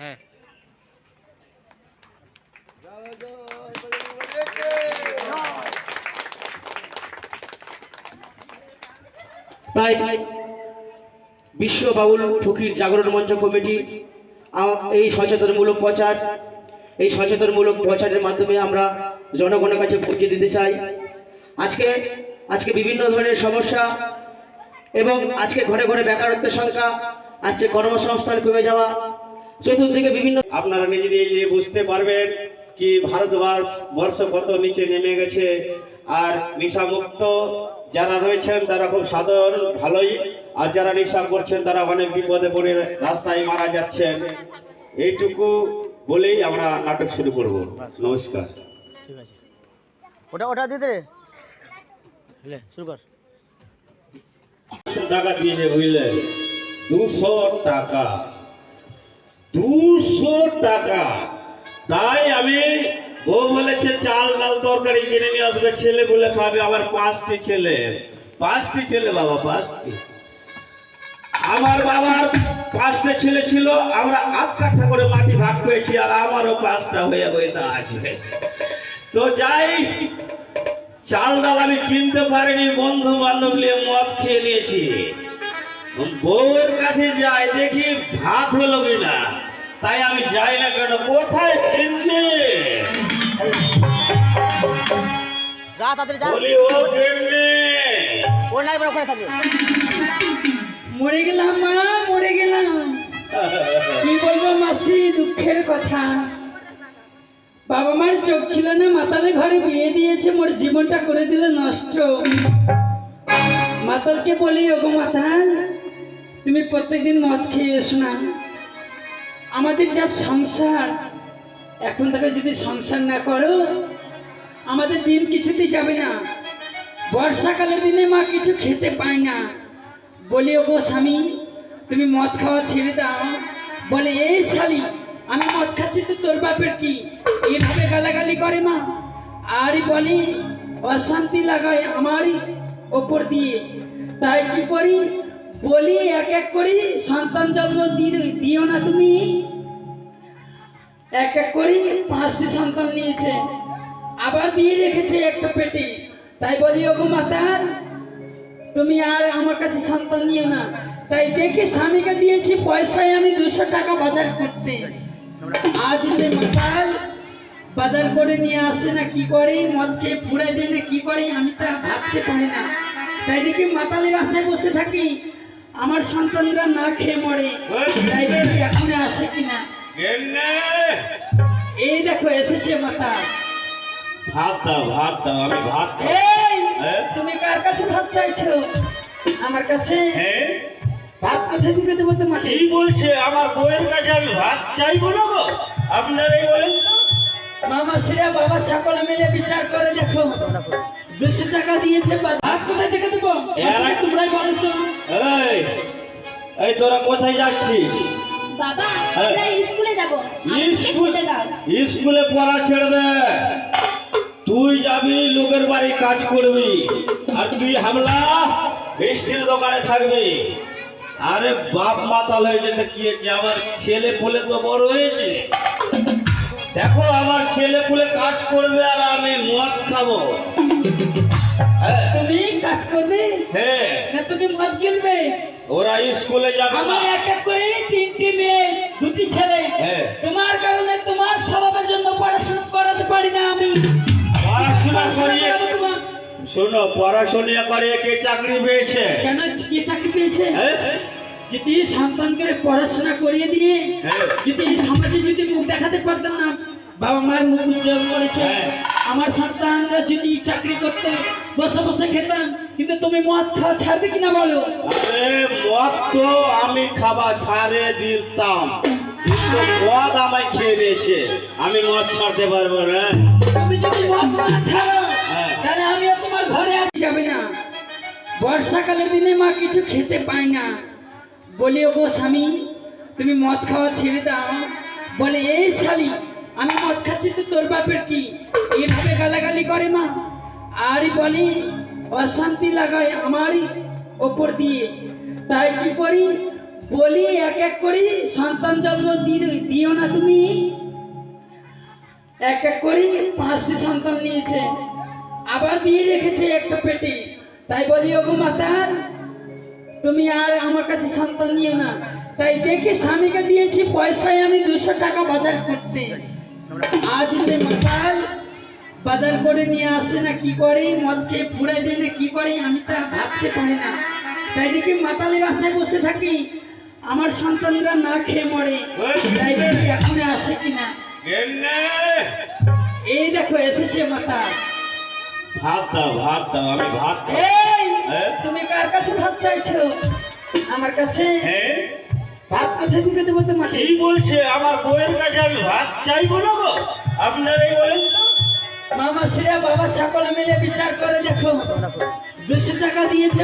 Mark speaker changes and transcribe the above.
Speaker 1: হ্যাঁ।
Speaker 2: তাই বিশ্ব বাউল ফকির জাগরণ মঞ্চ কমিটি এই সচেতনমূলক প্রচার, এই সচেতনমূলক প্রচারের মাধ্যমে আমরা জনগণের কাছে পৌঁছে দিতে চাই। আজকে আজকে বিভিন্ন ধরনের সমস্যা এবং আজকে ঘরে ঘরে বেকারত্বের সংখ্যা, আজকে কর্মসংস্থান কমে যাওয়া চতুর্দিকে বিভিন্ন
Speaker 3: আপনারা নিজে নিজে বুঝতে পারবেন কি ভারতবর্ষ বর্ষ কত নিচে নেমে গেছে। আর নেশামুক্ত যারা রয়েছেন তারা খুব সাধারণ ভালোই। আর যারা নেশা করছেন তারা অনেক বিপদে পড়ে রাস্তায় মারা যাচ্ছেন। এইটুকু বলেই আমরা নাটক শুরু করব। নমস্কার।
Speaker 1: ঠিক আছে ওটা ওটা দিতে শুরু কর।
Speaker 3: দুশো টাকা দিয়েছে বুঝলেন দুশো টাকা। দুশো টাকা। তাই আমি বউ বলেছে, চাল ডাল তরকারি কিনে নিয়ে আসবে, ছেলে বলে খাবে আমার পাঁচটি ছেলে। পাঁচটি ছেলে বাবা, পাঁচটি। আমার বাবার পাঁচটা ছেলে ছিল, আমরা আট কাঠা করে মাটি ভাগ পেয়েছি আর আমারও পাঁচটা হয়ে বসে আছে। তো যাই, চাল ডাল আমি কিনতে পারিনি বন্ধু বান্ধব নিয়ে মদ খেয়ে নিয়েছি। বউয়ের কাছে যাই দেখি ভাত হলো কিনা। তাই আমি যাই না কেন? কোথায়
Speaker 1: যা যা।
Speaker 3: বলি ও কিনবে
Speaker 1: ওর নাই ওখানে থাকবে।
Speaker 4: মরে গেলাম মা মরে গেলাম। কি বলব মাসি দুঃখের কথা। বাবা মার চোখ ছিল না মাতালে ঘরে বিয়ে দিয়েছে মোর জীবনটা করে দিলে নষ্ট। মাতালকে বলি ওগো মাতাল তুমি প্রত্যেকদিন মদ খেয়ে এসো না। আমাদের যা সংসার, এখন থেকে যদি সংসার না করো, আমাদের দিন কিছুতেই যাবে না। বর্ষাকালের দিনে মা কিছু খেতে পায় না। বলি, ওগো স্বামী, তুমি মদ খাওয়া ছেড়ে দাও। বলে এই শালি, আমি মদ খাচ্ছি তো তোর বাপের কি? এভাবে গালাগালি করে মা। আর বলি, অশান্তি লাগায় আমারই ওপর দিয়ে। তাই কি করি? বলি এক এক করি সন্তান জন্ম দিও না তুমি। এক এক করি পাঁচটি সন্তান নিয়েছে। আবার দিয়ে রেখেছে একটা পেটে। তাই বলি, ওগো মাতার তুমি আর আমার কাছে সন্তান নিও না। তাই দেখে স্বামীকে দিয়েছি পয়সায় আমি দুশো টাকা বাজার করতে। আজ যে মাতাল বাজার করে নিয়ে আসে না, কি করে? মদ খেয়ে ফুড়াই দেয় না, কি করে? আমি তা ভাবতে পারি না। তাই দেখি মাতালের আশায় বসে থাকি। আমার সন্তানরা না খেয়ে মরে এখন আসে কিনা? এই দেখো এসেছে মাতা।
Speaker 3: ভাত দাও ভাত দাও আমি ভাত হ্যাঁ?
Speaker 4: তুমি কার কাছে ভাত চাইছো? আমার কাছে
Speaker 3: হ্যাঁ?
Speaker 4: ভাত কোথায় দিতে দেবো তোমাকে?
Speaker 3: কি বলছে? আমার বউয়ের কাছে আমি ভাত চাইব না গো? আপনারাই বলেন তো।
Speaker 4: মামা শ্রেয়া বাবা সকলে মিলে বিচার করে দেখো। দুশো টাকা দিয়েছে ভাত কোথায় থেকে দেবো? তোমরাই বলো তো।
Speaker 3: এই এই তোরা কোথায় যাচ্ছিস?
Speaker 5: বাবা
Speaker 3: হ্যাঁ।
Speaker 5: আমরা স্কুলে যাব।
Speaker 3: স্কুল
Speaker 5: দাও।
Speaker 3: স্কুলে পড়া ছেড়ে দে। তুই যাবি লোকের বাড়ি কাজ করবি। আর তুই হামলা মিষ্টির দোকানে থাকবি। আরে বাপ মাতাল হয়েছে তো কি হয়েছে? আমার ছেলে পুলে তো বড় হয়েছে। দেখো আমার ছেলে পুলে কাজ করবে আর আমি মদ খাব। হ্যাঁ।
Speaker 4: তুমি কাজ করবে?
Speaker 3: হ্যাঁ।
Speaker 4: না তুমি মদ কিনবে
Speaker 3: ওরা স্কুলে যাবে
Speaker 4: আমার এক এক করে তিনটি মেয়ে দুটি ছেলে।
Speaker 3: হ্যাঁ।
Speaker 4: তোমার কারণে তোমার স্বভাবের জন্য পড়াশোনা করাতে পারি না আমি।
Speaker 3: পড়াশোনা করিয়ে শোনো পড়াশোনা করে কে চাকরি পেয়েছে?
Speaker 4: কেন কি চাকরি পেয়েছে?
Speaker 3: হ্যাঁ?
Speaker 4: যদি সন্তানকে পড়াশোনা করিয়ে দিয়ে
Speaker 3: হ্যাঁ।
Speaker 4: যদি সমাজে যদি মুখ দেখাতে পারতাম বাবা মার মুখ উজ্জ্বল করেছে।
Speaker 3: হ্যাঁ।
Speaker 4: আমার সন্তানরা যদি চাকরি করতো বসে বসে খেতাম কিন্তু তুমি মদ খাওয়া ছাড়বে কিনা বলো?
Speaker 3: আরে মদ তো আমি খাবা ছাড়ে দিতাম। কিন্তু মদ আমায় খেয়ে নিয়েছে। আমি মদ ছাড়তে পারব না।
Speaker 4: তুমি যদি মদ না ছাড়ো
Speaker 3: হ্যাঁ।
Speaker 4: তাহলে আমিও তোমার ঘরে আর যাবে না। বর্ষাকালের দিনে মা কিছু খেতে পায় না। বলি ওগো স্বামী তুমি মদ খাওয়া ছেড়ে দাও। বলে এই শালি আমি মদ খাচ্ছি তো তোর বাপের কি? এভাবে গালাগালি করে মা। আর বলি, অশান্তি লাগায় আমারই ওপর দিয়ে। তাই কি করি? বলি, এক এক করি, সন্তান জন্ম দিও না তুমি। এক এক করি, পাঁচটি সন্তান নিয়েছে। আবার দিয়ে রেখেছে একটা পেটে। তাই বলি, ওগো মাতার তুমি আর আমার কাছে সন্তান নিও না। তাই দেখে স্বামীকে দিয়েছি পয়সায় আমি দুশো টাকা বাজার করতে। আজ সে মাতাল বাজার করে নিয়ে আসে না কি করে? মদ খেয়ে ফুড়াই দেয় না কি করে? আমি তা ভাবতে পারি না। তাই দেখি মাতালের আশায় বসে থাকি। আমার সন্তানরা না খেয়ে মরে। তাই দেখি এখন আসে কিনা। এই দেখো এসেছে মাতা
Speaker 3: ভাত দাও ভাত দাও আমি ভাত হ্যাঁ?
Speaker 4: তুমি কার কাছে ভাত চাইছো? আমার কাছে?
Speaker 3: হ্যাঁ?
Speaker 4: ভাত কোথায় দিতে দেবো তোমাকে
Speaker 3: কি বলছে? আমার বউয়ের কাছে আমি ভাত চাইব না গো। আপনারাই বলেন তো।
Speaker 4: মামা শ্রেয়া বাবা সকলে মিলে বিচার করে দেখো। দুশো টাকা দিয়েছে।